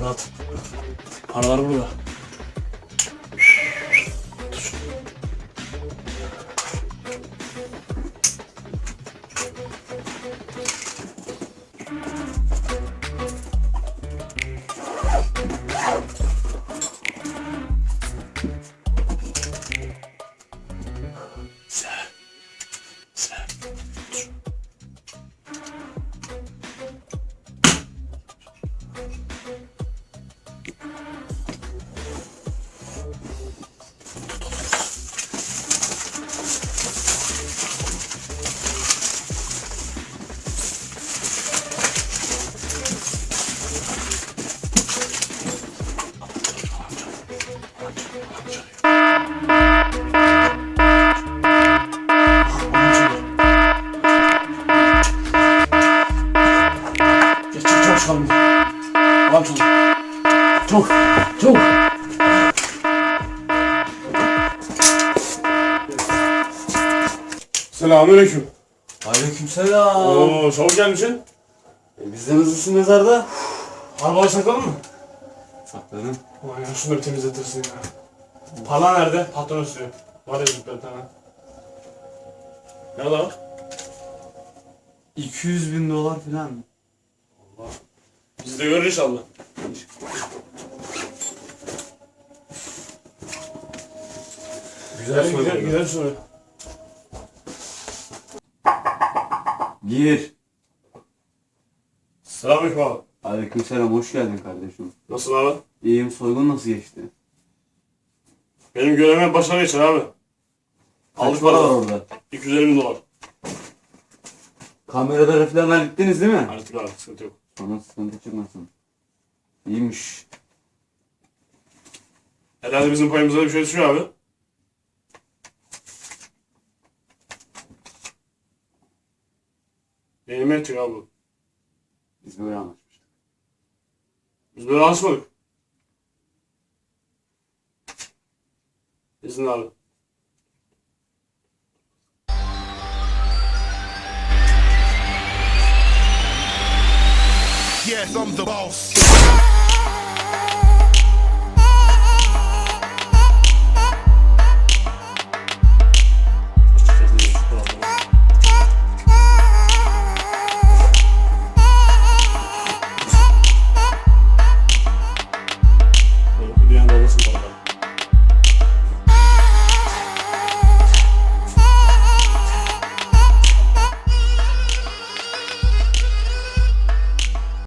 Rahat. Paralar burada. Selamünaleyküm. Aleykümselam. Oo, çabuk gelmişsin. E, bizden hızlısın mezarda. Arabayı sakalım mı? Sakladım. Ulan ya şunları temizletirsin ya. Pala nerede? Patron istiyor. Var ya bir tane. Nerede o? 200 bin dolar falan. Bizi de görür inşallah. Güzel gidelim, gidelim şuraya. Gir. Selamünaleyküm abi. Aleykümselam hoş geldin kardeşim. Nasılsın abi? İyiyim soygun nasıl geçti? Benim görevime başarı geçer abi. Aldık para var orada? 250 bin dolar. Kameraları falan hallettiniz değil mi? Artık abi sıkıntı yok. Sonra sıkıntı çıkmasın. İyiymiş. Herhalde bizim payımıza da bir şey düşüyor abi. Yeni mi ettik abi? Biz böyle anlaşmıştık. Biz böyle alışmadık. İzin abi. Yes, I'm the boss.